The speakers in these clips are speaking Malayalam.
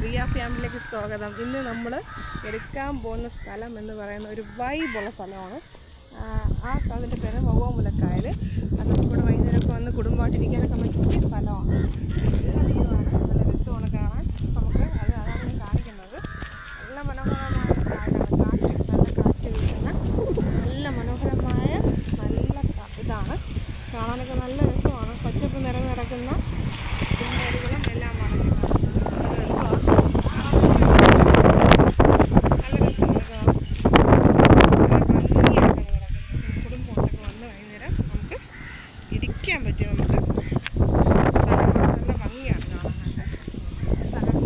പ്രിയ ഫാമിലിയിലേക്ക് സ്വാഗതം. ഇന്ന് നമ്മൾ എടുക്കാൻ പോകുന്ന സ്ഥലം എന്ന് പറയുന്ന ഒരു വൈബുള്ള സ്ഥലമാണ്. ആ, സ്ഥലത്തിന്റെ പേര് വവ്വാമുലക്കായൽ അത് നമുക്കിവിടെ വൈകുന്നേരമൊക്കെ വന്ന് കുടുംബമായിട്ടിരിക്കാനൊക്കെ പറ്റിയ സ്ഥലമാണ്. കാണാൻ. നമുക്ക് നല്ല മനോഹരമായ നല്ല നല്ല മനോഹരമായ നല്ല ഇതാണ്. കാണാനൊക്കെ നല്ല രസമാണ്. പച്ചപ്പ് നിറഞ്ഞു കിടക്കുന്ന കുന്നേലുകളും എല്ലാമാണ് ഇത് കാണാൻ. നല്ല രസമാണ് നല്ല രസമാണ് കാണാൻ. നല്ല ഭംഗിയായിട്ടാണ് കിടക്കുന്നത് കുടുംബമൊക്കെ വന്ന് വൈകുന്നേരം നമുക്ക് ഇരിക്കാൻ പറ്റും നമുക്ക് സ്ഥലം നല്ല ഭംഗിയാണ് കാണാനൊക്കെ സ്ഥലം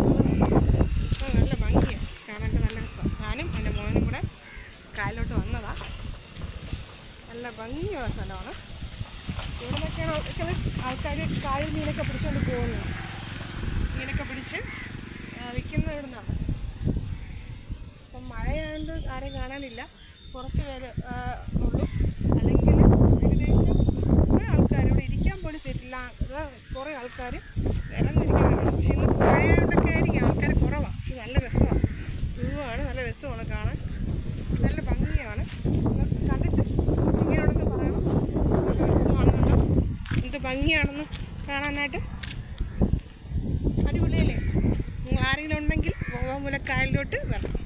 ആ, നല്ല ഭംഗിയാണ് കാണാനൊക്കെ നല്ല രസമാണ് ഞാനും എന്റെ മോനും കൂടെ കായലോട്ട് വന്നതാണ് നല്ല ഭംഗിയുള്ള സ്ഥലമാണ്. ഇവിടെ നിന്നൊക്കെയാണ് ആൾക്കാർ കായൽ മീനൊക്കെ പിടിച്ചുകൊണ്ട് പോകുന്നത്. മീനൊക്കെ പിടിച്ച് വിൽക്കുന്ന ഇവിടെ നിന്നാണ് അപ്പം മഴയായതുകൊണ്ട് ആരെയും കാണാനില്ല. കുറച്ച് പേര് ഉള്ളു. അല്ലെങ്കിൽ ഏകദേശം കുറേ ആൾക്കാർ ഇവിടെ ഇരിക്കാൻ പോലും സെറ്റില്ല കുറേ ആൾക്കാർ നിരന്നിരിക്കുന്നുണ്ട് പക്ഷെ ഇന്ന് മഴയായതുകൊണ്ടൊക്കെ ആയിരിക്കും ആൾക്കാർ കുറവാണ് നല്ല രസമാണ് വ്യൂവാണ് നല്ല രസമാണ് കാണാൻ. നല്ല ഭംഗിയാണ്. കണ്ടിട്ട് എങ്ങനെയാണെന്ന് പറയണം. നല്ല രസമാണ് കണ്ടോ എന്ത് ഭംഗിയാണെന്ന് കാണാനായിട്ട്. അടിപൊളിയല്ലേ? നിങ്ങൾ ആരെങ്കിലും ഉണ്ടെങ്കിൽ ഗോവാമൂലക്കായലിലോട്ട് വരണം.